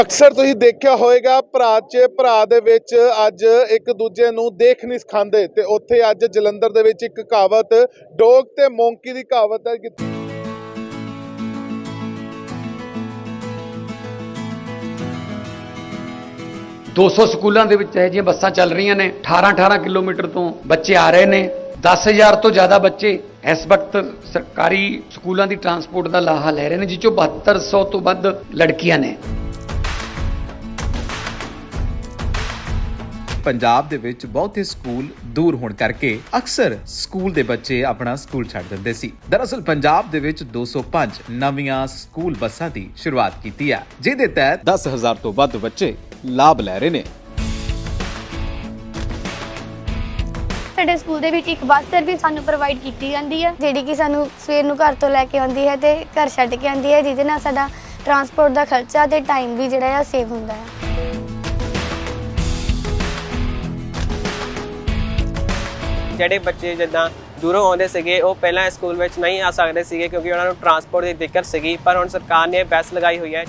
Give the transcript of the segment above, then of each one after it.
ਅਕਸਰ ਤੁਸੀਂ ਦੇਖਿਆ ਹੋਵੇਗਾ, ਭਰਾ 'ਚ ਭਰਾ ਦੇ ਵਿੱਚ ਅੱਜ ਇੱਕ ਦੂਜੇ ਨੂੰ ਦੇਖ ਨਹੀਂ ਸਿਖਾਉਂਦੇ ਤੇ ਉੱਥੇ ਅੱਜ ਜਲੰਧਰ ਦੇ ਵਿੱਚ ਇੱਕ ਕਹਾਵਤ, ਡੋਗ ਤੇ ਮੌਂਕੀ ਦੀ ਕਹਾਵਤ ਹੈ। ਕਿ 200 ਸਕੂਲਾਂ ਦੇ ਵਿੱਚ ਇਹ ਜਿਹੀਆਂ ਬੱਸਾਂ ਚੱਲ ਰਹੀਆਂ ਨੇ 18-18 ਕਿਲੋਮੀਟਰ ਤੋਂ ਬੱਚੇ ਆ ਰਹੇ ਨੇ 10000 ਤੋਂ ਜ਼ਿਆਦਾ ਬੱਚੇ ਇਸ ਵਕਤ ਸਰਕਾਰੀ ਸਕੂਲਾਂ ਦੀ ਟਰਾਂਸਪੋਰਟ ਦਾ ਲਾਹਾ ਲੈ ਰਹੇ ਨੇ ਜਿਸ ਚੋਂ 7200 ਤੋਂ ਵੱਧ ਲੜਕੀਆਂ ਨੇ। ਪੰਜਾਬ ਦੇ ਵਿੱਚ ਬਹੁਤੇ ਸਕੂਲ ਦੂਰ ਹੋਣ ਕਰਕੇ ਅਕਸਰ ਸਕੂਲ ਦੇ ਬੱਚੇ ਆਪਣਾ ਸਕੂਲ ਛੱਡ ਦਿੰਦੇ ਸੀ। ਦਰਅਸਲ ਪੰਜਾਬ ਦੇ ਵਿੱਚ 205 ਨਵੀਆਂ ਸਕੂਲ ਬੱਸਾਂ ਦੀ ਸ਼ੁਰੂਆਤ ਕੀਤੀ ਹੈ, ਜਿਹਦੇ ਤਹਿਤ 10000 ਤੋਂ ਵੱਧ ਬੱਚੇ ਲਾਭ ਲੈ ਰਹੇ ਨੇ। ਸਾਡੇ ਸਕੂਲ ਦੇ ਵਿੱਚ ਇੱਕ ਬੱਸ ਸਰਵਿਸ ਸਾਨੂੰ ਪ੍ਰੋਵਾਈਡ ਕੀਤੀ ਜਾਂਦੀ ਹੈ, ਜਿਹੜੀ ਕਿ ਸਾਨੂੰ ਸਵੇਰ ਨੂੰ ਘਰ ਤੋਂ ਲੈ ਕੇ ਆਉਂਦੀ ਹੈ ਤੇ ਘਰ ਛੱਡ ਕੇ ਆਉਂਦੀ ਹੈ, ਜਿਹਦੇ ਨਾਲ ਸਾਡਾ ਟਰਾਂਸਪੋਰਟ ਦਾ ਖਰਚਾ ਤੇ ਟਾਈਮ ਵੀ ਜਿਹੜਾ ਆ ਸੇਵ ਹੁੰਦਾ ਹੈ। ਜਿਹੜੇ ਬੱਚੇ ਜਿੱਦਾਂ ਦੂਰੋਂ ਆਉਂਦੇ ਸੀਗੇ ਉਹ ਪਹਿਲਾਂ ਸਕੂਲ ਵਿੱਚ ਨਹੀਂ ਆ ਸਕਦੇ ਸੀਗੇ ਕਿਉਂਕਿ ਉਹਨਾਂ ਨੂੰ ਟਰਾਂਸਪੋਰਟ ਦੀ ਦਿੱਕਤ ਸੀਗੀ ਪਰ ਹੁਣ ਸਰਕਾਰ ਨੇ ਬੱਸ ਲਗਾਈ ਹੋਈ ਹੈ।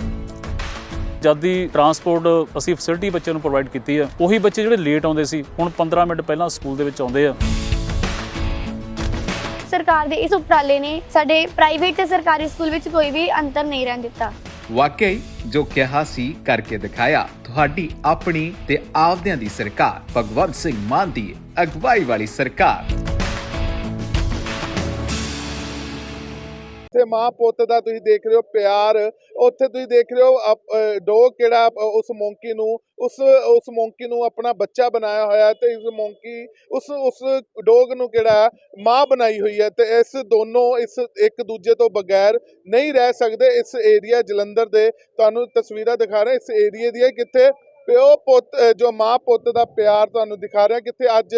ਜਦ ਦੀ ਟਰਾਂਸਪੋਰਟ ਅਸੀਂ ਫੈਸਿਲਿਟੀ ਬੱਚਿਆਂ ਨੂੰ ਪ੍ਰੋਵਾਈਡ ਕੀਤੀ ਹੈ ਉਹੀ ਬੱਚੇ ਜਿਹੜੇ ਲੇਟ ਆਉਂਦੇ ਸੀ ਹੁਣ 15 ਮਿੰਟ ਪਹਿਲਾਂ ਸਕੂਲ ਦੇ ਵਿੱਚ ਆਉਂਦੇ ਆ। ਸਰਕਾਰ ਦੇ ਇਸ ਉਪਰਾਲੇ ਨੇ ਸਾਡੇ ਪ੍ਰਾਈਵੇਟ ਤੇ ਸਰਕਾਰੀ ਸਕੂਲ ਵਿੱਚ ਕੋਈ ਵੀ ਅੰਤਰ ਨਹੀਂ ਰਹਿਣ ਦਿੱਤਾ। ਵਾਕਈ ਜੋ ਕਿਹਾ ਸੀ ਕਰਕੇ ਦਿਖਾਇਆ, ਤੁਹਾਡੀ ਆਪਣੀ ਤੇ ਆਪਦਿਆਂ ਦੀ ਸਰਕਾਰ, ਭਗਵੰਤ ਸਿੰਘ ਮਾਨ ਦੀ ਅਗਵਾਈ ਵਾਲੀ ਸਰਕਾਰ। ਉੱਥੇ ਮਾਂ ਪੁੱਤ ਦਾ ਤੁਸੀਂ ਦੇਖ ਰਹੇ ਹੋ ਪਿਆਰ, ਉੱਥੇ ਤੁਸੀਂ ਦੇਖ ਰਹੇ ਹੋ ਡੋਗ ਕਿਹੜਾ ਉਸ ਮੌਂਕੀ ਨੂੰ, ਉਸ ਉਸ ਮੌਂਕੀ ਨੂੰ ਆਪਣਾ ਬੱਚਾ ਬਣਾਇਆ ਹੋਇਆ ਤੇ ਇਸ ਮੌਂਕੀ, ਉਸ ਉਸ ਡੋਗ ਨੂੰ ਕਿਹੜਾ ਮਾਂ ਬਣਾਈ ਹੋਈ ਹੈ ਤੇ ਇਸ ਦੋਨੋਂ, ਇਸ ਇੱਕ ਦੂਜੇ ਤੋਂ ਬਗੈਰ ਨਹੀਂ ਰਹਿ ਸਕਦੇ ਇਸ ਏਰੀਆ ਜਲੰਧਰ ਦੇ। ਤੁਹਾਨੂੰ ਤਸਵੀਰਾਂ ਦਿਖਾ ਰਹੇ, ਇਸ ਏਰੀਏ ਦੀਆਂ ਕਿੱਥੇ ਪਿਓ ਪੁੱਤ ਜੋ ਮਾਂ ਪੁੱਤ ਦਾ ਪਿਆਰ ਤੁਹਾਨੂੰ ਦਿਖਾ ਰਿਹਾ, ਕਿੱਥੇ ਅੱਜ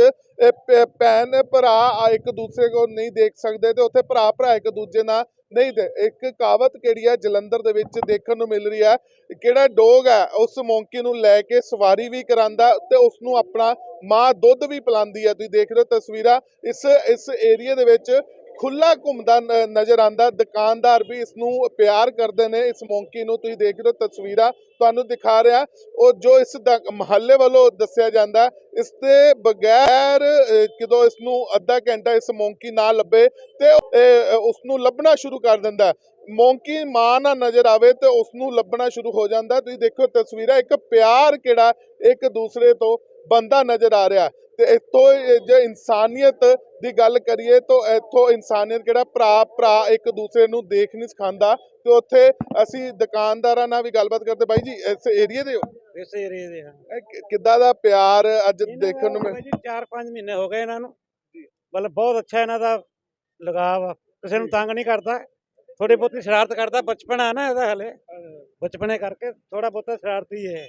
ਭੈਣ, ਭਰਾ ਇੱਕ ਦੂਸਰੇ ਕੋਲ ਨਹੀਂ ਦੇਖ ਸਕਦੇ ਤੇ ਉੱਥੇ ਭਰਾ ਭਰਾ ਇੱਕ ਦੂਜੇ ਨਾਲ ਨਹੀਂ ਦੇ ਇੱਕ ਕਹਾਵਤ ਕਿਹੜੀ ਹੈ? ਜਲੰਧਰ ਦੇ ਵਿੱਚ ਦੇਖਣ ਨੂੰ ਮਿਲ ਰਹੀ ਹੈ। ਕਿਹੜਾ ਡੋਗ ਹੈ? ਉਸ ਮੌਂਕੀ ਨੂੰ ਲੈ ਕੇ ਸਵਾਰੀ ਵੀ ਕਰਾਂਦਾ ਤੇ ਉਸ ਨੂੰ ਆਪਣਾ ਮਾਂ ਦੁੱਧ ਵੀ ਪਿਲਾਉਂਦੀ ਹੈ। ਤੁਸੀਂ ਦੇਖ ਰਹੇ ਹੋ ਤਸਵੀਰਾਂ। ਇਸ ਇਸ ਏਰੀਆ ਦੇ ਵਿੱਚ ਖੁੱਲਾ ਘੁੰਮਦਾ ਨਜ਼ਰ ਆਂਦਾ ਦੁਕਾਨਦਾਰ ਵੀ ਇਸ ਨੂੰ ਪਿਆਰ ਕਰਦੇ ਨੇ। ਇਸ ਮੌਂਕੀ ਨੂੰ ਤੁਸੀਂ ਦੇਖ ਰਹੇ ਹੋ ਤਸਵੀਰਾਂ। ਤੁਹਾਨੂੰ ਦਿਖਾ ਰਿਹਾ ਉਹ ਜੋ ਇਸ ਮਹੱਲੇ ਵੱਲੋਂ ਦੱਸਿਆ ਜਾਂਦਾ ਇਸ ਦੇ ਬਗੈਰ ਅ, ਕਿਦੋਂ ਇਸ ਨੂੰ ਅੱਧਾ ਘੰਟਾ ਇਸ ਮੌਂਕੀ ਨਾ ਲੱਭੇ ਤੇ ਅ, ਉਸ ਨੂੰ ਲੱਭਣਾ ਸ਼ੁਰੂ ਕਰ ਦਿੰਦਾ। ਹੈ। ਮੌਂਕੀ ਮਾਂ ਨਾ ਨਜ਼ਰ ਆਵੇ ਤੇ ਉਸ ਨੂੰ ਲੱਭਣਾ ਸ਼ੁਰੂ ਹੋ ਜਾਂਦਾ। ਤੁਸੀਂ ਦੇਖੋ ਤਸਵੀਰਾਂ ਇੱਕ ਪਿਆਰ ਕਿਹੜਾ ਇੱਕ ਦੂਸਰੇ ਤੋਂ ਬੰਦਾ ਨਜ਼ਰ ਆ ਰਿਹਾ। ਤੇ ਇੱਥੋਂ ਜੇ ਇਨਸਾਨੀਅਤ ਦੀ ਗੱਲ ਕਰੀਏ ਤਾਂ ਇੱਥੋਂ ਇਨਸਾਨੀਅਤ ਕਿਹੜਾ ਭਰਾ ਭਰਾ ਇੱਕ ਦੂਸਰੇ ਨੂੰ ਦੇਖ ਨਹੀਂ ਸਿਖਾਉਂਦਾ ਤੇ ਉੱਥੇ ਅਸੀਂ ਦੁਕਾਨਦਾਰਾਂ ਨਾਲ ਵੀ ਗੱਲਬਾਤ ਕਰਦੇ। ਬਾਈ ਜੀ ਇਸ ਏਰੀਏ ਦੇ ਹੋ? ਇਸ ਏਰੀਏ ਦੇ ਹਾਂ। ਕਿੱਦਾਂ ਦਾ ਪਿਆਰ ਅੱਜ ਦੇਖਣ ਨੂੰ ਮਿਲ ਜੀ 4-5 ਮਹੀਨੇ ਹੋ ਗਏ ਇਹਨਾਂ ਨੂੰ। ਮਤਲਬ ਬਹੁਤ ਅੱਛਾ ਇਹਨਾਂ ਦਾ ਲਗਾਵ ਕਿਸੇ ਨੂੰ ਤੰਗ ਨਹੀਂ ਕਰਦਾ। ਥੋੜੀ ਬਹੁਤੀ ਸ਼ਰਾਰਤ ਕਰਦਾ ਬਚਪਨ ਆ ਨਾ ਇਹਦਾ ਹਲੇ। ਬਚਪਨੇ ਕਰਕੇ ਥੋੜਾ ਬਹੁਤਾ ਸ਼ਰਾਰਤੀ ਹੈ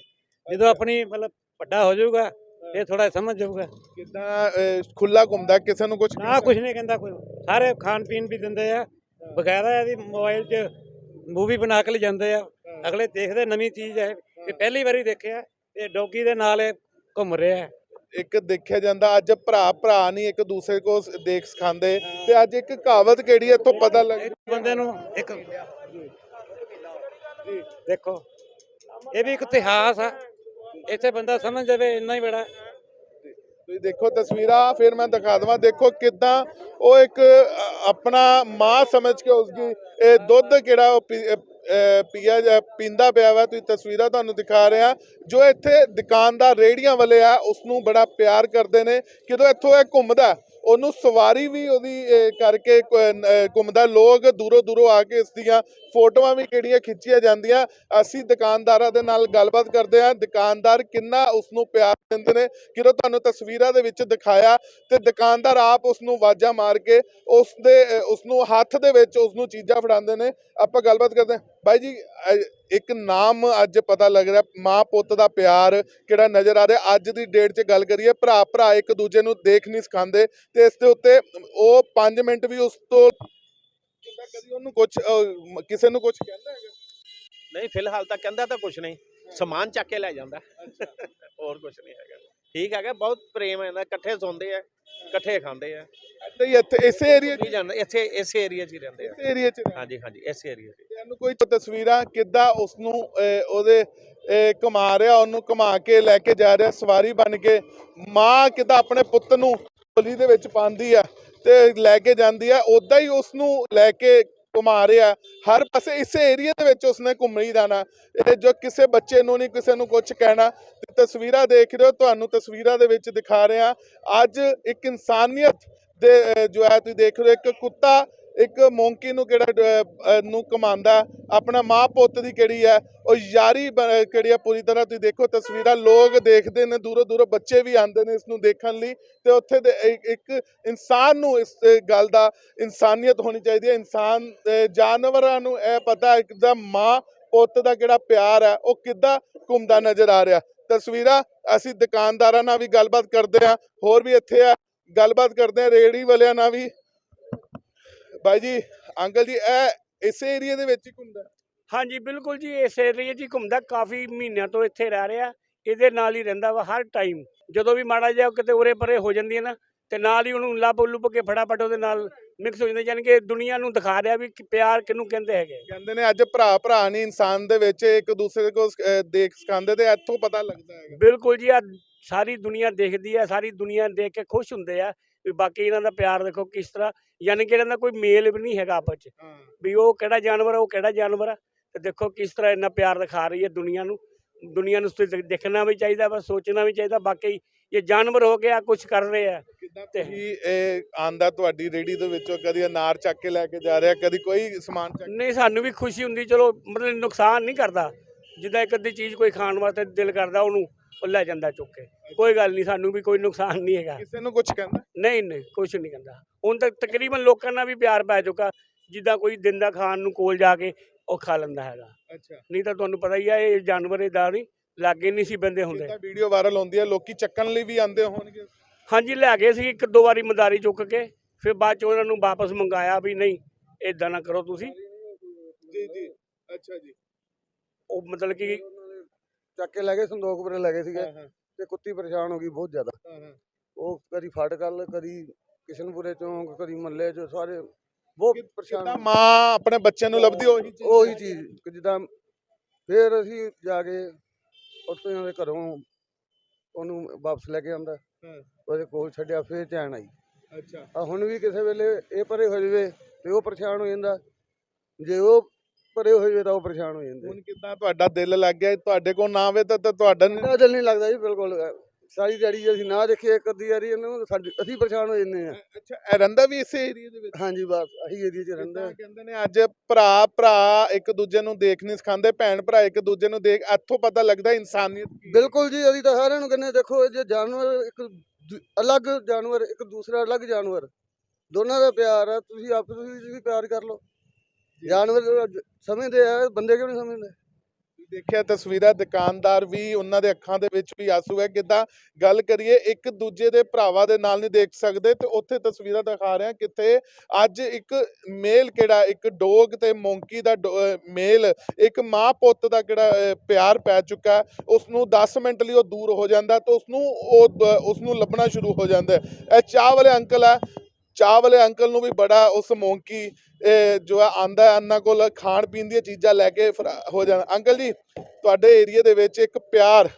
ਜਦੋਂ ਆਪਣੀ ਮਤਲਬ ਵੱਡਾ ਹੋ ਜਾਊਗਾ ਇਹ ਥੋੜਾ ਸਮਝ ਜਾਊਗਾ। ਕਿੱਦਾਂ ਖੁੱਲਾ ਘੁੰਮਦਾ ਕਿਸੇ ਨੂੰ ਕੁਝ ਨਾ ਕੁਝ ਨਹੀਂ ਕਹਿੰਦਾ ਕੋਈ। ਸਾਰੇ ਖਾਣ ਪੀਣ ਵੀ ਦਿੰਦੇ ਆ। ਬਕਾਇਦਾ ਇਹਦੀ ਮੋਬਾਈਲ 'ਚ ਮੂਵੀ ਬਣਾ ਕੇ ਲੈ ਜਾਂਦੇ ਆ ਅਗਲੇ ਦੇਖਦੇ ਨਵੀਂ ਚੀਜ਼ ਹੈ। ਇਹ ਪਹਿਲੀ ਵਾਰੀ ਦੇਖਿਆ ਇਹ ਡੌਗੀ ਦੇ ਨਾਲ ਇਹ ਘੁੰਮ ਰਿਹਾ ਹੈ। ਇੱਕ ਦੇਖਿਆ ਜਾਂਦਾ ਅੱਜ ਭਰਾ ਭਰਾ ਨਹੀਂ ਇੱਕ ਦੂਸਰੇ ਕੋ ਦੇਖ ਸਿਖਾਉਂਦੇ। ਤੇ ਅੱਜ ਇੱਕ ਕਹਾਵਤ ਕਿਹੜੀ ਹੈ ਇੱਥੋਂ ਪਤਾ ਲੱਗ ਬੰਦੇ ਨੂੰ ਇੱਕ ਦੇਖੋ ਇਹ ਵੀ ਇੱਕ ਇਤਿਹਾਸ ਆ। ਇੱਥੇ ਬੰਦਾ ਸਮਝ ਜਾਵੇ, ਇੰਨਾ ਹੀ ਬੜਾ। ਤੁਸੀਂ ਦੇਖੋ ਤਸਵੀਰਾਂ, ਫਿਰ ਮੈਂ ਦਿਖਾ ਦਵਾਂ। ਦੇਖੋ ਕਿਦਾਂ ਉਹ ਇੱਕ ਆਪਣਾ ਮਾਂ ਸਮਝ ਕੇ ਉਸਦੀ, ਇਹ ਦੁੱਧ ਕਿਹੜਾ ਉਹ ਪੀ- ਪੀਆ ਪੀਂਦਾ ਪਿਆ ਵਾ। ਤੁਸੀਂ ਤਸਵੀਰਾਂ ਤੁਹਾਨੂੰ ਦਿਖਾ ਰਿਹਾ ਜੋ ਇੱਥੇ ਦੁਕਾਨਦਾਰ ਰੇੜੀਆਂ ਵਾਲੇ ਆ ਉਸ ਨੂੰ ਬੜਾ ਪਿਆਰ ਕਰਦੇ ਨੇ। ਜਦੋਂ ਇੱਥੋਂ ਇਹ ਘੁੰਮਦਾ ਉਹਨੂੰ ਸਵਾਰੀ ਵੀ ਉਹਦੀ ਕਰਕੇ ਘੁੰਮਦਾ। ਲੋਕ ਦੂਰੋਂ ਦੂਰੋਂ ਆ ਕੇ ਇਸ ਦੀਆਂ ਫੋਟੋਆਂ ਵੀ ਕਿਹੜੀਆਂ ਖਿੱਚੀਆਂ ਜਾਂਦੀਆਂ। ਅਸੀਂ ਦੁਕਾਨਦਾਰਾਂ ਦੇ ਨਾਲ ਗੱਲਬਾਤ ਕਰਦੇ ਹਾਂ। ਦੁਕਾਨਦਾਰ ਕਿੰਨਾ ਉਸ ਨੂੰ ਪਿਆਰ ਦਿੰਦੇ ਨੇ। ਕਿਰੋ, ਤੁਹਾਨੂੰ ਤਸਵੀਰਾਂ ਦੇ ਵਿੱਚ ਦਿਖਾਇਆ ਤੇ ਦੁਕਾਨਦਾਰ ਆਪ ਉਸ ਨੂੰ ਆਵਾਜ਼ਾਂ ਮਾਰ ਕੇ ਉਸ ਦੇ ਉਸ ਨੂੰ ਹੱਥ ਦੇ ਵਿੱਚ ਉਸ ਨੂੰ ਚੀਜ਼ਾਂ ਫੜਾਉਂਦੇ ਨੇ। ਆਪਾਂ ਗੱਲਬਾਤ ਕਰਦੇ ਹਾਂ। ਬਾਈ ਜੀ ਇੱਕ ਨਾਮ ਅੱਜ ਪਤਾ ਲੱਗ ਰਿਹਾ ਮਾਂ ਪੁੱਤ ਦਾ ਪਿਆਰ ਕਿਹੜਾ ਨਜ਼ਰ ਆ ਰਿਹਾ। ਅੱਜ ਦੀ ਡੇਟ 'ਚ ਗੱਲ ਕਰੀਏ ਭਰਾ ਭਰਾ ਇੱਕ ਦੂਜੇ ਨੂੰ ਦੇਖ ਨਹੀਂ ਸਿਖਾਉਂਦੇ ਤੇ ਇਸ ਦੇ ਉੱਤੇ ਉਹ 5 ਮਿੰਟ ਵੀ ਉਸ ਤੋਂ ਕਦੀ ਉਹਨੂੰ ਕੁਝ ਕਿਸੇ ਨੂੰ ਕੁਝ ਕਹਿੰਦਾ ਹੈਗਾ? ਨਹੀਂ ਫਿਲਹਾਲ ਤਾਂ ਕਹਿੰਦਾ ਤਾਂ ਕੁਝ ਨਹੀਂ। ਸਮਾਨ ਚੱਕ ਕੇ ਲੈ ਜਾਂਦਾ। ਹੋਰ ਕੁਝ ਨਹੀਂ ਹੈਗਾ। ਠੀਕ ਹੈਗਾ ਬਹੁਤ ਪ੍ਰੇਮ ਹੈ ਨਾ ਇਕੱਠੇ ਸੌਂਦੇ ਆ ਇਕੱਠੇ ਖਾਂਦੇ ਆ। ਹੀ ਇੱਥੇ ਇਸੇ ਏਰੀਆ 'ਚ? ਵੀ ਜਾਂਦੇ ਇੱਥੇ ਇਸੇ ਏਰੀਆ 'ਚ ਹੀ ਰਹਿੰਦੇ ਆ। ਇਸੇ ਏਰੀਆ 'ਚ ਹਾਂਜੀ ਹਾਂਜੀ ਇਸ ਏਰੀਆ 'ਚ। ਇਹਨੂੰ ਕੋਈ ਤਸਵੀਰਾਂ ਕਿੱਦਾਂ ਉਸ ਨੂੰ ਅਹ, ਉਹਦੇ ਇਹ ਘੁਮਾ ਰਿਹਾ ਉਹਨੂੰ ਘੁਮਾ ਕੇ ਲੈ ਕੇ ਜਾ ਰਿਹਾ ਸਵਾਰੀ ਬਣ ਕੇ ਮਾਂ ਕਿਦਾਂ ਆਪਣੇ ਪੁੱਤ ਨੂੰ ਝੋਲੀ ਦੇ ਵਿੱਚ ਪਾਉਂਦੀ ਆ ਤੇ ਲੈ ਕੇ ਜਾਂਦੀ ਆ ਉਦਾਂ ਹੀ ਉਸ ਨੂੰ ਲੈ ਕੇ ਘੁਮਾ ਰਿਹਾ। ਹਰ ਪਾਸੇ ਇਸੇ ਏਰੀਆ ਦੇ ਵਿੱਚ ਉਸਨੇ ਘੁੰਮੀ ਜਾਣਾ। ਇਹ ਜੋ ਕਿਸੇ ਬੱਚੇ ਨੂੰ ਨਹੀਂ, ਕਿਸੇ ਨੂੰ ਕੁਝ ਕਹਿਣਾ ਤਸਵੀਰਾਂ ਦੇਖ ਰਹੇ ਹੋ, ਤੁਹਾਨੂੰ ਤਸਵੀਰਾਂ ਦੇ ਵਿੱਚ ਦਿਖਾ ਰਿਹਾ। ਅੱਜ ਇੱਕ ਇਨਸਾਨੀਅਤ ਦੇ ਜੋ ਹੈ, ਤੁਸੀਂ ਦੇਖ ਰਹੇ ਹੋ, ਇੱਕ ਕੁੱਤਾ ਇੱਕ ਮੌਂਕੀ ਨੂੰ ਕਿਹੜਾ ਨੂੰ ਕਮਾਉਂਦਾ ਆਪਣਾ ਮਾਂ ਪੁੱਤ ਦੀ ਕਿਹੜੀ ਹੈ, ਉਹ ਯਾਰੀ ਬ- ਕਿਹੜੀ ਹੈ ਪੂਰੀ ਤਰ੍ਹਾਂ ਤੁਸੀਂ ਦੇਖੋ ਤਸਵੀਰਾਂ, ਲੋਕ ਦੇਖਦੇ ਨੇ, ਦੂਰੋਂ ਦੂਰੋਂ ਬੱਚੇ ਵੀ ਆਉਂਦੇ ਨੇ ਇਸ ਨੂੰ ਦੇਖਣ ਲਈ, ਤੇ ਉੱਥੇ ਦੇ ਇੱਕ- ਇਨਸਾਨ ਨੂੰ ਇਸ ਗੱਲ ਦਾ ਇਨਸਾਨੀਅਤ ਹੋਣੀ ਚਾਹੀਦੀ ਹੈ, ਇਨਸਾਨ ਜਾਨਵਰਾਂ ਨੂੰ ਇਹ ਪਤਾ ਹੈ ਕਿ ਮਾਂ ਪੁੱਤ ਦਾ ਕਿਹੜਾ ਪਿਆਰ ਹੈ, ਉਹ ਕਿੱਦਾਂ ਘੁੰਮਦਾ ਨਜ਼ਰ ਆ ਰਿਹਾ। ਤਸਵੀਰਾਂ ਅਸੀਂ ਦੁਕਾਨਦਾਰਾਂ ਨਾਲ ਵੀ ਗੱਲਬਾਤ ਕਰਦੇ ਆ ਹੋਰ ਵੀ ਇੱਥੇ ਆ, ਗੱਲਬਾਤ ਕਰਦੇ ਆ ਰੇੜੀ ਵਾਲਿਆਂ ਨਾਲ ਵੀ। ਬਾਈ ਜੀ ਅੰਕਲ ਜੀ ਇਹ ਇਸੇ ਏਰੀਆ ਦੇ ਵਿੱਚ ਹੀ ਘੁੰਮਦਾ? ਹਾਂਜੀ ਬਿਲਕੁਲ ਜੀ ਇਸ ਏਰੀਏ 'ਚ ਹੀ ਘੁੰਮਦਾ ਕਾਫੀ ਮਹੀਨਿਆਂ ਤੋਂ ਇੱਥੇ ਰਹਿ ਰਿਹਾ। ਇਹਦੇ ਨਾਲ ਹੀ ਰਹਿੰਦਾ ਵਾ ਹਰ ਟਾਈਮ ਜਦੋਂ ਵੀ ਮਾੜਾ ਜਿਹਾ ਕਿਤੇ ਉਰੇ ਪਰੇ ਹੋ ਜਾਂਦੀ ਹੈ ਨਾ ਤੇ ਨਾਲ ਹੀ ਉਹਨੂੰ ਲੱਭ ਲੁੱਭ ਕੇ ਫਟਾਫਟ ਉਹਦੇ ਨਾਲ ਮਿਕਸ ਹੋ ਜਾਂਦਾ ਯਾਨੀ ਕਿ ਦੁਨੀਆ ਨੂੰ ਦਿਖਾ ਰਿਹਾ ਵੀ ਪਿਆਰ ਕਿਹਨੂੰ ਕਹਿੰਦੇ ਹੈਗੇ। ਕਹਿੰਦੇ ਨੇ ਅੱਜ ਭਰਾ ਭਰਾ ਨਹੀਂ ਇਨਸਾਨ ਦੇ ਵਿੱਚ ਇੱਕ ਦੂਸਰੇ ਕੋ ਅਹ, ਦੇਖ ਸਿਖਾਉਂਦੇ ਤੇ ਇੱਥੋਂ ਪਤਾ ਲੱਗਦਾ ਹੈਗਾ। ਬਿਲਕੁਲ ਜੀ ਆ ਸਾਰੀ ਦੁਨੀਆ ਦੇਖਦੀ ਹੈ ਸਾਰੀ ਦੁਨੀਆ ਦੇਖ ਕੇ ਖੁਸ਼ ਹੁੰਦੇ ਆ। ਵੀ ਬਾਕੀ ਇਹਨਾਂ ਦਾ ਪਿਆਰ ਦੇਖੋ ਕਿਸ ਤਰ੍ਹਾਂ ਯਾਨੀ ਕਿ ਇਹਨਾਂ ਦਾ ਕੋਈ ਮੇਲ ਵੀ ਨਹੀਂ ਹੈਗਾ ਆਪਸ 'ਚ। ਵੀ ਉਹ ਕਿਹੜਾ ਜਾਨਵਰ ਆ ਉਹ ਕਿਹੜਾ ਜਾਨਵਰ ਆ। ਤੇ ਦੇਖੋ ਕਿਸ ਤਰ੍ਹਾਂ ਇੰਨਾ ਪਿਆਰ ਦਿਖਾ ਰਹੀ ਹੈ ਦੁਨੀਆ ਨੂੰ। ਦੁਨੀਆ ਨੂੰ ਦੇਖਣਾ ਵੀ ਚਾਹੀਦਾ ਵਾ ਸੋਚਣਾ ਵੀ ਚਾਹੀਦਾ ਬਾਕੀ ਇਹ ਜਾਨਵਰ ਹੋ ਗਿਆ ਕੁਝ ਕਰ ਰਹੇ ਆ। ਤੇ- ਇਹ ਆਂਦਾ ਤੁਹਾਡੀ ਰੇੜੀ ਦੇ ਵਿੱਚੋਂ ਕਦੀ ਅਨਾਰ ਚੱਕ ਕੇ ਲੈ ਕੇ ਜਾ ਰਿਹਾ ਕਦੀ ਕੋਈ ਸਮਾਨ ਚੱਕ ਨਹੀਂ ਸਾਨੂੰ ਵੀ ਖੁਸ਼ੀ ਹੁੰਦੀ ਚਲੋ ਮਤਲਬ ਨੁਕਸਾਨ ਨਹੀਂ ਕਰਦਾ। ਜਿੱਦਾਂ ਇੱਕ ਅੱਧੀ ਚੀਜ਼ ਕੋਈ ਖਾਣ ਵਾਸਤੇ ਦਿਲ ਕਰਦਾ ਉਹਨੂੰ ਉਹ ਲੈ ਜਾਂਦਾ ਚੁੱਕ ਕੇ। ਕੋਈ ਗੱਲ ਨਹੀਂ ਸਾਨੂੰ ਵੀ ਕੋਈ ਨੁਕਸਾਨ ਨਹੀਂ ਹੈਗਾ। ਕਿਸੇ ਨੂੰ ਕੁਝ ਕਹਿੰਦਾ? ਨਹੀਂ ਨਹੀਂ ਕੁਝ ਨਹੀਂ ਕਹਿੰਦਾ। ਹੁਣ ਤੱਕ ਤਕਰੀਬਨ ਲੋਕਾਂ ਨਾਲ ਵੀ ਪਿਆਰ ਪੈ ਚੁੱਕਾ। ਜਿੱਦਾਂ ਕੋਈ ਦਿੰਦਾ ਖਾਣ ਨੂੰ ਕੋਲ ਜਾ ਕੇ ਉਹ ਖਾ ਲੈਂਦਾ ਹੈਗਾ। ਅੱਛਾ। ਨਹੀਂ ਤਾਂ ਤੁਹਾਨੂੰ ਪਤਾ ਹੀ ਆ ਇਹ ਜਾਨਵਰ ਇਦਾਂ ਨਹੀਂ ਲਾਗੇ ਨਹੀਂ ਸੀ ਬੰਦੇ ਹੁੰਦੇ। ਜਿੱਦਾਂ ਵੀਡੀਓ ਵਾਇਰਲ ਹੁੰਦੀ ਹੈ ਲੋਕੀ ਚੱਕਣ ਲਈ ਵੀ ਆਂਦੇ ਹੋਣਗੇ। ਹਾਂਜੀ ਲੈ ਗਏ ਸੀ ਇੱਕ ਦੋ ਵਾਰੀ ਮਦਾਰੀ ਚੁੱਕ ਕੇ ਫਿਰ ਬਾਅਦ ਚ ਉਹਨਾਂ ਨੂੰ ਵਾਪਸ ਮੰਗਾਇਆ ਵੀ ਨਹੀਂ ਇਦਾਂ ਨਾ ਕਰੋ ਤੁਸੀਂ। ਜੀ ਜੀ। ਅੱਛਾ ਜੀ। ਉਹ ਮਤਲਬ ਕਿ ਚੱਕ ਕੇ ਲੈ ਗਏ ਸੰਦੋਖਪੁਰੇ ਲੈ ਗਏ ਸੀਗੇ ਤੇ ਕੁੱਤੀ ਪਰੇਸ਼ਾਨ ਹੋ ਗਈ ਬਹੁਤ ਜ਼ਿਆਦਾ। ਉਹ ਕਦੀ ਫਾਟਕਲ ਕਦੀ ਕਿਸ਼ਨਪੁਰੇ ਚੌਂਕ ਕਦੀ ਮੱਲੇ ਚ ਸਾਰੇ ਬਹੁਤ ਪਰੇਸ਼ਾਨ। ਕਿੱਦਾਂ ਮਾਂ ਆਪਣੇ ਬੱਚੇ ਨੂੰ ਲੱਭਦੀ ਉਹੀ ਚੀਜ਼ ਉਹੀ ਚੀਜ਼ ਕਿ ਜਿੱਦਾਂ ਫਿਰ ਅਸੀਂ ਜਾ ਕੇ ਉੱਥੇ ਉਹਨਾਂ ਦੇ ਘਰੋਂ ਉਹਨੂੰ ਵਾਪਸ ਲੈ ਕੇ ਆਂਦਾ। ਉਹਦੇ ਕੋਲ ਛੱਡਿਆ ਫਿਰ ਚੈਨ ਆਈ। ਅੱਛਾ। ਹੁਣ ਵੀ ਕਿਸੇ ਵੇਲੇ ਇਹ ਪਰੇ ਹੋ ਜਾਵੇ ਤੇ ਉਹ ਪਰੇਸ਼ਾਨ ਹੋ ਜਾਂਦਾ। ਜੇ ਉਹ ਪਰੇ ਹੋ ਜਾਵੇ ਤਾਂ ਉਹ ਪਰੇਸ਼ਾਨ ਹੋ ਜਾਂਦੇ ਹੁਣ ਕਿੱਦਾਂ ਤੁਹਾਡਾ ਦਿਲ ਲੱਗ ਗਿਆ ਤੁਹਾਡੇ ਕੋਲ ਨਾ ਆਵੇ ਤਾਂ ਤਾਂ ਤੁਹਾਡਾ ਨੀ- ਸਾਡਾ ਦਿਲ ਨਹੀਂ ਲੱਗਦਾ ਜੀ ਬਿਲਕੁਲ। ਸਾਰੀ ਦਿਹਾੜੀ ਜੇ ਅਸੀਂ ਨਾ ਦੇਖੀਏ ਇੱਕ ਅੱਧੀ ਵਾਰੀ ਇਹਨੂੰ ਸਾਡੀ ਅਸੀਂ ਪਰੇਸ਼ਾਨ ਹੋ ਜਾਂਦੇ ਆ। ਅੱਛਾ ਇਹ ਰਹਿੰਦਾ ਵੀ ਇਸੇ ਏਰੀਆ ਦੇ ਵਿੱਚ? ਹਾਂਜੀ ਬਸ ਅਸੀਂ ਏਰੀਏ 'ਚ ਰਹਿੰਦੇ। ਜਿੱਦਾਂ ਕਹਿੰਦੇ ਨੇ ਅੱਜ ਭਰਾ ਭਰਾ ਇੱਕ ਦੂਜੇ ਨੂੰ ਦੇਖ ਨਹੀਂ ਸਿਖਾਉਂਦੇ ਭੈਣ ਭਰਾ ਇੱਕ ਦੂਜੇ ਨੂੰ ਦੇਖ ਇੱਥੋਂ ਪਤਾ ਲੱਗਦਾ ਇਨਸਾਨੀਅਤ ਕੀ ਹੈ। ਬਿਲਕੁਲ ਜੀ ਅਸੀਂ ਤਾਂ ਸਾਰਿਆਂ ਨੂੰ ਕਹਿੰਦੇ ਦੇਖੋ ਇਹ ਜੇ ਜਾਨਵਰ ਇੱਕ ਦੂ- ਅਲੱਗ ਜਾਨਵਰ ਇੱਕ ਦੂਸਰਾ ਅਲੱਗ ਜਾਨਵਰ। ਦੋਨਾਂ ਦਾ ਪਿਆਰ ਆ ਤੁਸੀਂ ਆਪਸ ਵਿੱਚ ਵੀ ਪਿਆਰ ਕਰ ਲਓ। ਜਾਨਵਰ ਸਮਝਦੇ ਆ, ਬੰਦੇ ਕਿਉਂ ਨਹੀਂ ਸਮਝਦੇ? ਦੇਖਿਆ ਤਸਵੀਰਾਂ, ਦੁਕਾਨਦਾਰ ਵੀ ਉਹਨਾਂ ਦੇ ਅੱਖਾਂ ਦੇ ਵਿੱਚ ਵੀ ਆਂਸੂ ਹੈ। ਕਿਦਾਂ ਗੱਲ ਕਰੀਏ, ਇੱਕ ਦੂਜੇ ਦੇ ਭਰਾਵਾਂ ਦੇ ਨਾਲ ਨਹੀਂ ਦੇਖ ਸਕਦੇ ਤੇ ਉੱਥੇ ਤਸਵੀਰਾਂ ਦਿਖਾ ਰਹੇ ਹਾਂ ਕਿਤੇ ਅੱਜ ਇੱਕ ਮੇਲ ਕਿਹੜਾ, ਇੱਕ ਡੋਗ ਤੇ ਮੌਂਕੀ ਦਾ ਮੇਲ, ਇੱਕ ਮਾਂ ਪੁੱਤ ਦਾ ਕਿਹੜਾ ਪਿਆਰ ਪੈ ਚੁੱਕਾ ਉਸ ਨੂੰ 10 ਮਿੰਟ ਲਈ ਉਹ ਦੂਰ ਹੋ ਜਾਂਦਾ ਤੇ ਉਸ ਨੂੰ ਉਹ ਉਸ ਨੂੰ ਲੱਭਣਾ ਸ਼ੁਰੂ ਹੋ ਜਾਂਦਾ ਇਹ ਚਾਹ ਵਾਲੇ ਅੰਕਲ ਆ ਚਾਹ ਵਾਲੇ ਅੰਕਲ ਨੂੰ ਵੀ ਬੜਾ ਉਸ ਮੌਂਕੀ ਜੋ ਹੈ ਆਂਦਾ ਇਹਨਾਂ ਕੋਲ ਖਾਣ ਪੀਣ ਦੀਆਂ ਚੀਜ਼ਾਂ ਲੈ ਕੇ ਹੋ ਜਾਂਦਾ ਅੰਕਲ ਜੀ ਤੁਹਾਡੇ ਏਰੀਆ ਦੇ ਵਿੱਚ ਇੱਕ ਪਿਆਰ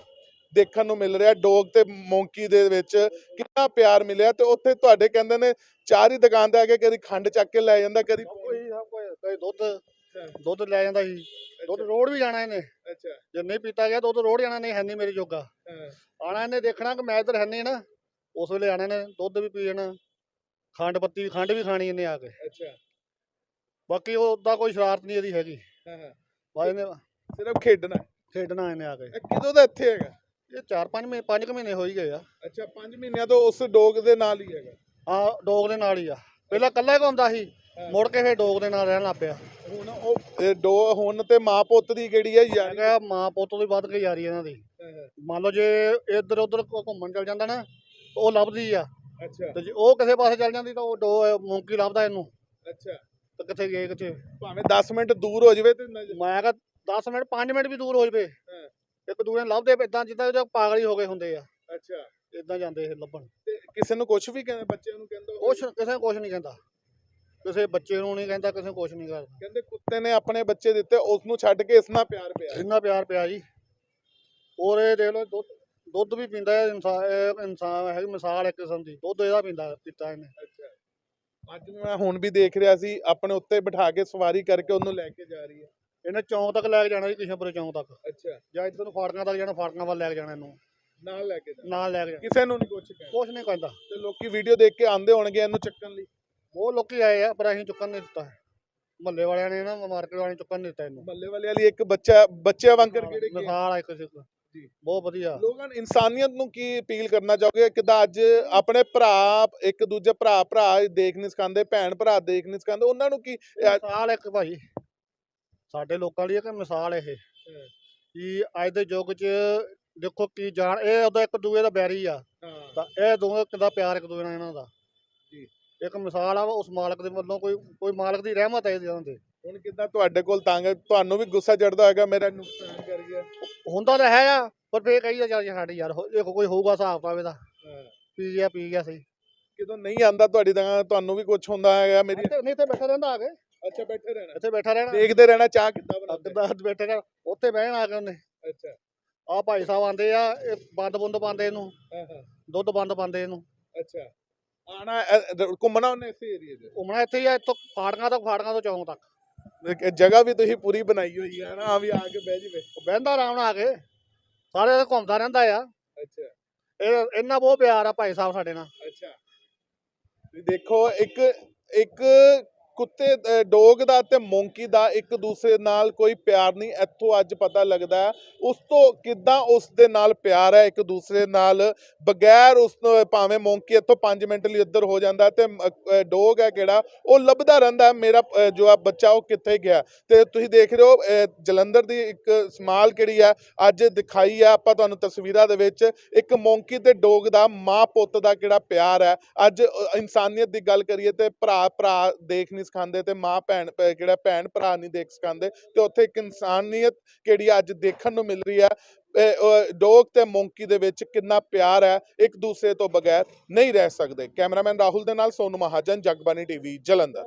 ਦੇਖਣ ਨੂੰ ਮਿਲ ਰਿਹਾ ਡੋਗ ਤੇ ਮੌਂਕੀ ਦੇ ਵਿੱਚ। ਕਿੰਨਾ ਪਿਆਰ ਮਿਲਿਆ ਤੇ ਉੱਥੇ ਤੁਹਾਡੇ ਕਹਿੰਦੇ ਨੇ ਚਾਰ ਹੀ ਦੁਕਾਨ ਤੇ ਆ ਕੇ ਕਦੀ ਖੰਡ ਚੱਕ ਕੇ ਲੈ ਜਾਂਦਾ ਕਦੀ ਕੋਈ ਸਭ ਦੁੱਧ ਦੁੱਧ ਲੈ ਜਾਂਦਾ ਸੀ। ਦੁੱਧ ਰੋਡ ਵੀ ਜਾਣਾ ਇਹਨੇ। ਅੱਛਾ। ਜੇ ਨਹੀਂ ਪੀਤਾ ਗਿਆ ਦੁੱਧ ਰੋਡ ਜਾਣਾ ਨਹੀਂ ਹੈ ਨਹੀਂ ਮੇਰੀ ਜੋਗਾ। ਆਣਾ ਇਹਨੇ ਦੇਖਣਾ ਕਿ ਮੈਂ ਇੱਧਰ ਹੈ ਨਹੀਂ ਨਾ ਉਸ ਵੇਲੇ ਆਣਾ ਨੇ ਦੁੱਧ ਵੀ ਪੀ ਜਾਣਾ। ਖੰਡ ਪੱਤੀ ਖੰਡ ਵੀ ਖਾਣੀ ਇਹਨੇ ਆ ਕੇ। ਅੱਛਾ। ਬਾਕੀ ਉਹ ਉਦਾਂ ਕੋਈ ਸ਼ਰਾਰਤ ਨਹੀਂ ਇਹਦੀ ਹੈਗੀ। ਹਾਂ ਹਾਂ। ਬਸ ਇਹਨੇ ਸਿਰਫ ਖੇਡਣਾ ਹੈ। ਖੇਡਣਾ ਇਹਨੇ ਆ ਕੇ। ਇਹ ਕਿਦੋਂ ਦਾ ਇੱਥੇ ਹੈਗਾ? ਇਹ 4-5 ਮਹੀਨੇ 5 ਮਹੀਨੇ ਹੋ ਹੀ ਗਏ ਆ। ਅੱਛਾ 5 ਮਹੀਨਿਆਂ ਤੋਂ ਉਸ ਡੋਗ ਦੇ ਨਾਲ ਹੀ ਹੈਗਾ। ਆ ਡੋਗ ਦੇ ਨਾਲ ਹੀ ਆ। ਪਹਿਲਾਂ ਇਕੱਲਾ ਹੀ ਘੁੰਮਦਾ ਸੀ ਮੁੜ ਕੇ ਫਿਰ ਡੋਗ ਦੇ ਨਾਲ ਰਹਿਣ ਲੱਗ ਪਿਆ। ਹੁਣ ਉਹ ਇਹ ਡੋ ਹੁਣ ਤੇ ਮਾਂ ਪੁੱਤ ਦੀ ਕਿਹੜੀ ਹੈ ਮੈਂ ਯਾਰੀ ਕਿਹਾ ਮਾਂ ਪੁੱਤ ਤੋਂ ਵੀ ਵੱਧ ਕੇ ਯਾਰੀ ਇਹਨਾਂ ਦੀ। ਮੰਨ ਲਓ ਜੇ ਇੱਧਰ ਉੱਧਰ ਘੁੰਮਣ ਚਲ ਜਾਂਦਾ ਨਾ ਉਹ ਲੱਭਦੀ ਆ। ਅੱਛਾ। ਤੇ ਜੇ ਉਹ ਕਿਸੇ ਪਾਸੇ ਚਲ ਜਾਂਦੀ ਤਾਂ ਉਹ ਡੋ ਮੂੰਗੀ ਲੱਭਦਾ ਇਹਨੂੰ। ਅੱਛਾ। ਤੇ ਕਿੱਥੇ ਗਏ ਕਿੱਥੇ? ਭਾਵੇਂ 10 ਮਿੰਟ ਦੂਰ ਹੋ ਜਾਵੇ ਤੇ ਨਜ਼ਰ- ਮੈਂ ਕਿਹਾ 10 ਮਿੰਟ 5 ਮਿੰਟ ਵੀ ਦੂਰ ਹੋ ਜਵੇ। ਇੱਕ ਦੂਜੇ ਨੂੰ ਲੱਭਦੇ ਇਦਾਂ ਜਿੱਦਾਂ ਜੋ ਪਾਗਲ ਹੀ ਹੋ ਗਏ ਹੁੰਦੇ ਆ। ਅੱਛਾ। ਇਦਾਂ ਜਾਂਦੇ ਇਹ ਲੱਭਣ। ਤੇ ਕਿਸੇ ਨੂੰ ਕੁਝ ਵੀ ਕਹਿੰਦੇ ਬੱਚਿਆਂ ਨੂੰ ਕਹਿੰਦਾ ਹੋਵੇ। ਕੁਛ ਕਿਸੇ ਨੂੰ ਕੁਛ ਨਹੀਂ ਕਹਿੰਦਾ। ਕਿਸੇ ਬੱਚੇ ਨੂੰ ਨਹੀਂ ਕਹਿੰਦਾ ਕਿਸੇ ਨੂੰ ਕੁਛ ਨਹੀਂ ਕਰਦਾ। ਕਹਿੰਦੇ ਕੁੱਤੇ ਨੇ ਆਪਣੇ ਬੱਚੇ ਦਿੱਤੇ ਉਸ ਨੂੰ ਛੱਡ ਕੇ ਇਸ ਨਾਲ ਪਿਆਰ ਪਿਆ। ਇੰਨਾ ਪਿਆਰ ਪਿਆ ਜੀ। ਔਰ ਇਹ ਦੇਖ ਲਓ ਦੁੱਧ ਦੁੱਧ ਵੀ ਪੀਂਦਾ ਹੈ ਇਨਸਾਨ ਇਨਸਾਨ ਹੈ ਮਿਸਾਲ ਇੱਕ ਕਿਸਮ ਦੀ ਦੁੱਧ ਇਹਦਾ ਪੀਂਦਾ ਪੀਤਾ ਇਹਨੇ। ਅੱਜ ਮੈਂ ਹੁਣ ਵੀ ਦੇਖ ਰਿਹਾ ਸੀ ਆਪਣੇ ਉੱਤੇ ਬਿਠਾ ਕੇ ਸਵਾਰੀ ਕਰਕੇ ਉਹਨੂੰ ਲੈ ਕੇ ਜਾ ਰਹੀ ਹੈ। ਇਹਨੇ ਚੌਂਕ ਤੱਕ ਲੈ ਕੇ ਜਾਣਾ ਜੀ ਕਿਸ਼ਨਪੁਰ ਚੌਂਕ ਤੱਕ। ਅੱਛਾ। ਜਾਂ ਇੱਧਰ ਨੂੰ ਫਾਟਕਾਂ ਤੱਕ ਜਾਣਾ ਫਾਟਕਾਂ ਵੱਲ ਲੈ ਕੇ ਜਾਣਾ ਇਹਨੂੰ। ਨਾਲ ਲੈ ਕੇ ਜਾ ਨਾਲ ਲੈ ਕੇ ਜਾਣਾ। ਕਿਸੇ ਨੂੰ ਨਹੀਂ ਕੁਛ ਕਹਿਣਾ। ਕੁਛ ਨਹੀਂ ਕਹਿੰਦਾ। ਤੇ ਲੋਕੀ ਵੀਡੀਓ ਦੇਖ ਕੇ ਆਂਦੇ ਹੋਣਗੇ ਇਹਨੂੰ ਚੱਕਣ ਲਈ। ਬਹੁਤ ਲੋਕੀ ਆਏ ਆ ਪਰ ਅਸੀਂ ਚੁੱਕਣ ਨਹੀਂ ਦਿੱਤਾ। ਮਹੱਲੇ ਵਾਲਿਆਂ ਨੇ ਨਾ ਮਾਰਕੀਟ ਵਾਲਿਆਂ ਨੇ ਚੁੱਕਣ ਨਹੀਂ ਦਿੱਤਾ ਇਹਨੂੰ। ਮੱਲੇ ਵਾਲੇ ਵਾਲੀ ਇੱਕ ਬੱਚਾ ਬੱਚਿਆਂ ਵਾਂਗਰ ਕਿਹੜੇ ਕੀ ਮਿਸਾਲ ਆ ਇੱਕ। ਬਹੁਤ ਵਧੀਆ। ਲੋਕਾਂ ਇਨਸਾਨੀਅਤ ਨੂੰ ਕੀ ਅਪੀਲ ਕਰਨਾ ਚਾਹੋਗੇ? ਕਿਦਾਂ ਅੱਜ ਆਪਣੇ ਭਰਾ ਇੱਕ ਦੂਜੇ ਭਰਾ ਭਰਾ ਦੇਖ ਨਹੀਂ ਸਿਖਾਉਂਦੇ ਭੈਣ ਭਰਾ ਦੇਖ ਨਹੀਂ ਸਿਖਾਉਂਦੇ ਉਹਨਾਂ ਨੂੰ ਕੀ ਮਿਸਾਲ ਇੱਕ ਭਾਈ। ਸਾਡੇ ਲੋਕਾਂ ਲਈ ਇੱਕ ਮਿਸਾਲ ਇਹ। ਕਿ ਅੱਜ ਦੇ ਯੁੱਗ 'ਚ ਦੇਖੋ ਕੀ ਜਾਣ ਇਹ ਉਹਦਾ ਇੱਕ ਦੂਏ ਦਾ ਬੈਰੀ ਆ। ਤਾਂ ਇਹ ਦੋਵੇਂ ਕਿੱਦਾਂ ਪਿਆਰ ਇੱਕ ਦੂਏ ਨਾਲ ਇਹਨਾਂ ਦਾ। ਜੀ। ਇੱਕ ਮਿਸਾਲ ਆ ਉਸ ਮਾਲਕ ਦੇ ਵੱਲੋਂ ਕੋਈ ਕੋਈ ਮਾਲਕ ਦੀ ਰਹਿਮਤ ਹੈ ਇਹਨਾਂ ਤੇ। ਹੁਣ ਕਿਦਾਂ ਤੁਹਾਡੇ ਕੋਲ ਤੰਗ ਤੁਹਾਨੂੰ ਵੀ ਗੁੱਸਾ ਚੜਦਾ ਹੋਏਗਾ ਮੇਰਾ ਨੁਕਸਾਨ ਕਰ ਗਿਆ ਹੁੰਦਾ ਤਾਂ ਹੈ ਆ ਪਰ ਫੇਰ ਕਹੀ ਜਾ ਸਾਡੇ ਯਾਰ ਹੋ- ਦੇਖੋ ਕੋਈ ਹੋਊਗਾ ਹਿਸਾਬ ਤਾਂ ਇਹਦਾ। ਪੀ ਗਿਆ ਪੀ ਗਿਆ ਸਹੀ। ਕਿਦੋਂ ਨਹੀਂ ਆਂਦਾ ਤੁਹਾਡੀ ਤਾਂ ਤੁਹਾਨੂੰ ਵੀ ਕੁਝ ਹੁੰਦਾ ਹੈਗਾ ਮੇਰੀ ਇੱਥੇ ਨਹੀਂ ਇੱਥੇ ਬੈਠਾ ਰਹਿੰਦਾ ਆ ਕੇ। ਅੱਛਾ ਬੈਠੇ ਰਹਿਣਾ। ਇੱਥੇ ਬੈਠਾ ਰਹਿਣਾ। ਦੇਖਦੇ ਰਹਿਣਾ ਚਾਹ ਕਿੱਦਾਂ ਬਣਾਉਂਦੇ। ਕਿੱਦਾਂ ਬੈਠੇ ਰਹਿਣਾ। ਉੱਥੇ ਬਹਿਣ ਆ ਕੇ ਉਹਨੇ। ਅੱਛਾ। ਆ ਭਾਈ ਸਾਹਿਬ ਆਂਦੇ ਆ ਇਹ ਬੰਦ ਬੁੰਦ ਪਾਉਂਦੇ ਇਹਨੂੰ। ਹਾਂ ਹਾਂ। ਦੁੱਧ ਬੰਦ ਪਾਉਂਦੇ ਇਹਨੂੰ। ਅੱਛਾ। ਆਣਾ ਘੁੰਮਣਾ ਉਹਨੇ ਇਸੇ ਏਰੀਏ 'ਚ? ਘੁੰਮਣਾ ਇੱਥੇ ਹੀ ਆ ਇੱਥੋਂ ਫਾੜਕਾਂ ਤੋਂ ਫਾੜਕਾਂ ਤੋਂ ਚੌਂਕ ਤੱਕ। ਜਗ੍ਹਾ ਵੀ ਤੁਸੀਂ ਪੂਰੀ ਬਣਾਈ ਹੋਈ ਹੈ ਨਾ ਆ ਵੀ ਆ ਕੇ ਬਹਿ ਜਵੇ। ਬਹਿੰਦਾ ਆਰਾਮ ਨਾਲ ਆ ਕੇ। ਸਾਰੇ ਘੁੰਮਦਾ ਰਹਿੰਦਾ ਆ। ਅੱਛਾ। ਇਹ ਇੰਨਾ ਬਹੁਤ ਪਿਆਰ ਆ ਭਾਈ ਸਾਹਿਬ ਸਾਡੇ ਨਾਲ। ਅੱਛਾ। ਤੁਸੀਂ ਦੇਖੋ ਇੱਕ ਇੱਕ ਕੁੱਤੇ ਡੋਗ ਦਾ ਤੇ ਮੌਂਕੀ ਦਾ ਇੱਕ ਦੂਸਰੇ ਨਾਲ ਕੋਈ ਪਿਆਰ ਨਹੀਂ, ਇੱਥੋਂ ਅੱਜ ਪਤਾ ਲੱਗਦਾ ਹੈ, ਉਸ ਤੋਂ ਕਿੱਦਾਂ ਉਸ ਦੇ ਨਾਲ ਪਿਆਰ ਹੈ, ਇੱਕ ਦੂਸਰੇ ਨਾਲ ਬਗੈਰ ਉਸ ਤੋਂ ਭਾਵੇਂ ਮੌਂਕੀ ਇੱਥੋਂ 5 ਮਿੰਟ ਲਈ ਉੱਧਰ ਹੋ ਜਾਂਦਾ ਤੇ ਡੋਗ ਹੈ ਕਿਹੜਾ, ਉਹ ਲੱਭਦਾ ਰਹਿੰਦਾ ਮੇਰਾ ਜੋ ਆ ਬੱਚਾ ਉਹ ਕਿੱਥੇ ਗਿਆ ਤੇ ਤੁਸੀਂ ਦੇਖ ਰਹੇ ਹੋ ਜਲੰਧਰ ਦੀ ਇੱਕ ਸਮਾਲ ਕਿਹੜੀ ਹੈ, ਅੱਜ ਦਿਖਾਈ ਹੈ, ਆਪਾਂ ਤੁਹਾਨੂੰ ਤਸਵੀਰਾਂ ਦੇ ਵਿੱਚ ਇੱਕ ਮੌਂਕੀ ਤੇ ਡੋਗ ਦਾ ਮਾਂ ਪੁੱਤ ਦਾ ਕਿਹੜਾ ਪਿਆਰ ਹੈ। ਅੱਜ ਇਨਸਾਨੀਅਤ ਦੀ ਗੱਲ ਕਰੀਏ ਤੇ ਭਰਾ ਭਰਾ ਦੇਖ ਨਹੀਂ ਸਿਖਾਉਂਦੇ ਤੇ ਮਾਂ ਭੈਣ ਭ- ਕਿਹੜਾ ਭੈਣ ਭਰਾ ਨਹੀਂ ਦੇਖ ਸਿਖਾਉਂਦੇ ਤੇ ਉੱਥੇ ਇੱਕ ਇਨਸਾਨੀਅਤ ਕਿਹੜੀ ਆ ਅੱਜ ਦੇਖਣ ਨੂੰ ਮਿਲ ਰਹੀ ਹੈ ਡੋਗ ਤੇ ਮੌਂਕੀ ਦੇ ਵਿੱਚ ਕਿੰਨਾ ਪਿਆਰ ਹੈ, ਇੱਕ ਦੂਸਰੇ ਤੋਂ ਬਗੈਰ ਨਹੀਂ ਰਹਿ ਸਕਦੇ। ਕੈਮਰਾਮੈਨ ਰਾਹੁਲ ਦੇ ਨਾਲ ਸੋਨੂ ਮਹਾਜਨ ਜਗਬਾਨੀ ਟੀਵੀ ਜਲੰਧਰ।